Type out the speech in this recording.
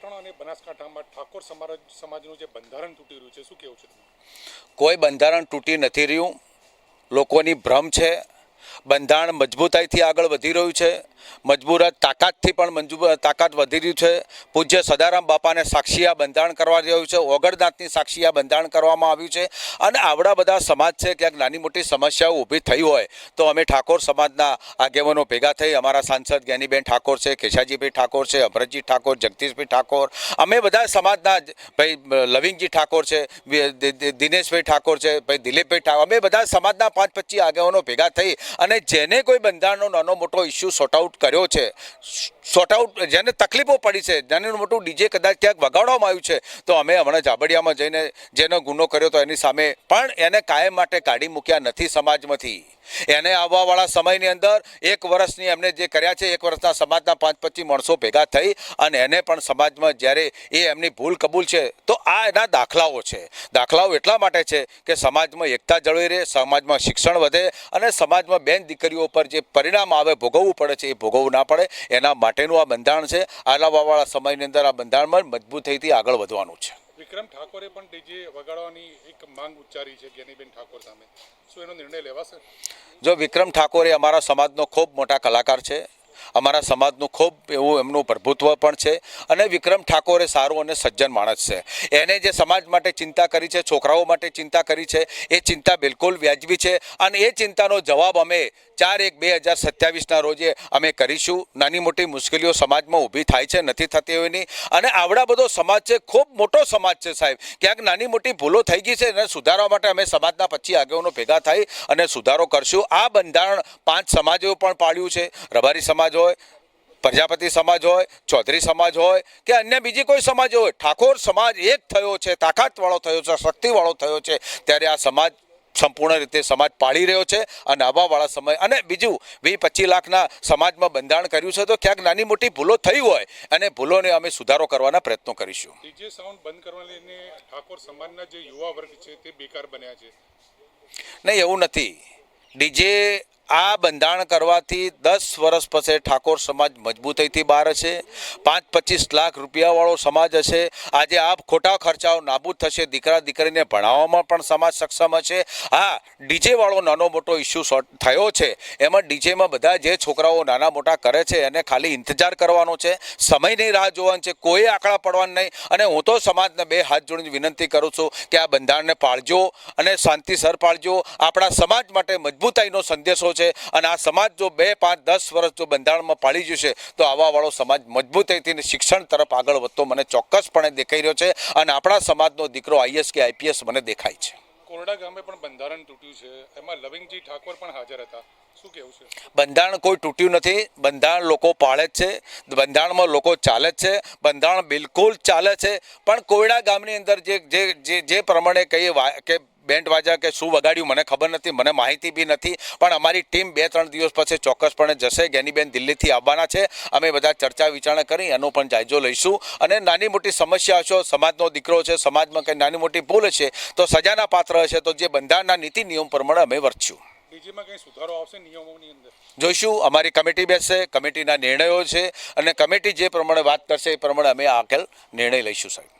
પાટણ અને બનાસકાંઠામાં ઠાકોર સમાજ સમાજનું જે બંધારણ તૂટી રહ્યું છે, શું કેવું છે કોઈ બંધારણ તૂટી નથી રહ્યું. લોકોની ભ્રમ છે. બંધારણ મજબૂતાઈથી આગળ વધી રહ્યું છે. મજબૂત તાકાતથી પણ મંજૂ તાકાત વધી રહ્યું છે. પૂજ્ય સદારામ બાપાને સાક્ષીયા બંધારણ કરવા રહ્યું છે. ઓગળનાથની સાક્ષીયા બંધારણ કરવામાં આવ્યું છે. અને આવડા બધા સમાજ છે, ક્યાંક નાની મોટી સમસ્યાઓ ઊભી થઈ હોય, તો અમે ઠાકોર સમાજના આગેવાનો ભેગા થઈ અમારા સાંસદ જ્ઞાનીબેન ઠાકોર છે, કેશાજીભાઈ ઠાકોર છે અમરતજી ઠાકોર, જગદીશભાઈ ઠાકોર, અમે બધા સમાજના ભાઈ લવિંગજી ઠાકોર છે દિનેશભાઈ ઠાકોર છે, ભાઈ, દિલીપભાઈ ઠાકોર અમે બધા સમાજના પાંચ પચીસ આગેવાનો ભેગા થઈ અને જેને કોઈ બંધારણનો નાનો મોટો ઇસ્યુ સોર્ટ આઉટ કર્યો છે. સોર્ટ આઉટ જેને તકલીફો પડી છે નાનું મોટું ડીજે કદાચ ક્યાંક વગાડવામાં આવ્યું છે, તો અમે હમણાં જાબડિયામાં જઈને જેનો ગુનો કર્યો તો એની સામે પણ એને કાયમ માટે કાઢી મૂક્યા નથી સમાજમાંથી. એને આવવાવાળા સમયની અંદર એક વર્ષની એમને જે કર્યા છે, એક વર્ષના સમાજના પાંચ પચીસ માણસો ભેગા થઈ અને એને પણ સમાજમાં જ્યારે એ એમની ભૂલ કબૂલ છે, તો આ એના દાખલાઓ છે. દાખલાઓ એટલા માટે છે કે સમાજમાં એકતા જળવાઈ રહે, સમાજમાં શિક્ષણ વધે અને સમાજમાં બેન દીકરીઓ પર જે પરિણામ આવે, ભોગવવું પડે છે, એ ભોગવવું ના પડે, એના માટેનું આ બંધારણ છે. આલાવાવાળા સમયની અંદર આ બંધારણમાં મજબૂતાઈથી આગળ વધવાનું છે. વિક્રમ ઠાકોરે પણ ડીજે વગાડવાની એક માંગ ઉચ્ચારી છે જ્ઞાનીબેન ઠાકોર સામે. શું એનો નિર્ણય લેવાશે? જો વિક્રમ ઠાકોરે અમારા સમાજનો ખૂબ મોટા કલાકાર છે અમારા સમાજનું ખૂબ એવું એમનું પ્રભુત્વ પણ છે અને વિક્રમ ઠાકોર એ સારું અને સજ્જન માણસ છે. એને જે સમાજ માટે ચિંતા કરી છે છોકરાઓ માટે ચિંતા કરી છે એ ચિંતા બિલકુલ વ્યાજબી છે અને એ ચિંતાનો જવાબ અમે ચાર એક બે હજાર સત્યાવીસના રોજે અમે કરીશું. નાની મોટી મુશ્કેલીઓ સમાજમાં ઊભી થાય છે, નથી થતી એની. અને આવડા બધો સમાજ છે, ખૂબ મોટો સમાજ છે સાહેબ. ક્યાંક નાની મોટી ભૂલો થઈ ગઈ છે, એને સુધારવા માટે અમે સમાજના પછી આગેવાનો ભેગા થઈ અને સુધારો કરશું. આ બંધારણ પાંચ સમાજોએ પણ પાડ્યું છે. રબારી સમાજ હોય, પ્રજાપતિ સમાજ હોય, ચૌધરી સમાજ હોય કે અન્ય બીજી કોઈ સમાજ હોય. ઠાકોર સમાજ એક થયો છે, તાકાતવાળો થયો છે, શક્તિવાળો થયો છે. ત્યારે આ સમાજ સંપૂર્ણ રીતે સમાજ પાળી રહ્યો છે અને આવાવાળા સમય અને બીજું વીસ પચીસ લાખના સમાજમાં બંધારણ કર્યું છે તો ક્યાંક નાની મોટી ભૂલો થઈ હોય અને ભૂલોને અમે સુધારો કરવાના પ્રયત્નો કરીશું. ડીજે સાઉન્ડ બંધ કરવા લઈને ઠાકોર સમાજના જે યુવા વર્ગ છે તે બેકાર બન્યા છે. નહીં એવું નથી. ડીજે આ બંધારણ કરવાથી દસ વર્ષ પછી ઠાકોર સમાજ મજબૂતાઈથી બહાર હશે. પાંચ પચીસ લાખ રૂપિયાવાળો સમાજ હશે. આજે આ ખોટા ખર્ચાઓ નાબૂદ થશે. દીકરા દીકરીને ભણાવવામાં પણ સમાજ સક્ષમ હશે. હા, ડીજેવાળો નાનો મોટો ઇસ્યુ શોર્ટ થયો છે. એમાં ડીજેમાં બધા જે છોકરાઓ નાના મોટા કરે છે, એને ખાલી ઇંતજાર કરવાનો છે. સમયની રાહ જોવાનું છે. કોઈ આંકડા પડવાનું નહીં. અને હું તો સમાજને બે હાથ જોડીને વિનંતી કરું છું કે આ બંધારણને પાળજો અને શાંતિસર પાળજો. આપણા સમાજ માટે મજબૂતાઈનો સંદેશો છે અને આ સમાજ જો બે પાંચ દસ વર્ષ જો બંધારણમાં પાળી જશે તો આવાવાળો સમાજ મજબૂતાઈથી અને શિક્ષણ તરફ આગળ વધતો મને ચોક્કસપણે દેખાઈ રહ્યો છે અને આપણા સમાજનો દીકરો આઈએસ કે આઈપીએસ મને દેખાય છે. કોરડા ગામે પણ બંધારણ તૂટ્યું છે. એમાં લવિંગજી ઠાકોર પણ હાજર હતા. શું કહેવું છે? બંધારણ કોઈ તૂટ્યું નથી. બંધારણ લોકો પાળે જ છે. બંધારણમાં લોકો ચાલે જ છે. બંધારણ બિલકુલ ચાલે છે. પણ કોયડા ગામની અંદર જે જે જે પ્રમાણે કહીએ કે બેન્ડ વાજા કે શું વગાડ્યું મને ખબર નથી મને માહિતી બી નથી. પણ અમારી ટીમ બે ત્રણ દિવસ પછી ચોક્કસપણે જશે. જ્ઞાનીબેન દિલ્હીથી આવવાના છે. અમે બધા ચર્ચા વિચારણા કરી એનો પણ જાયજો લઈશું. અને નાની મોટી સમસ્યા હશે સમાજનો દીકરો છે સમાજમાં કંઈ નાની મોટી ભૂલ હશે તો સજાના પાત્ર હશે. તો જે બંધારણના નીતિ નિયમ પ્રમાણે અમે વર્તશું ડીજેમાં કંઈ સુધારો આવશે નિયમોની અંદર? જોઈશું. અમારી કમિટી બેસશે કમિટીના નિર્ણયો છે. અને કમિટી જે પ્રમાણે વાત કરશે એ પ્રમાણે અમે આગળ નિર્ણય લઈશું સાહેબ.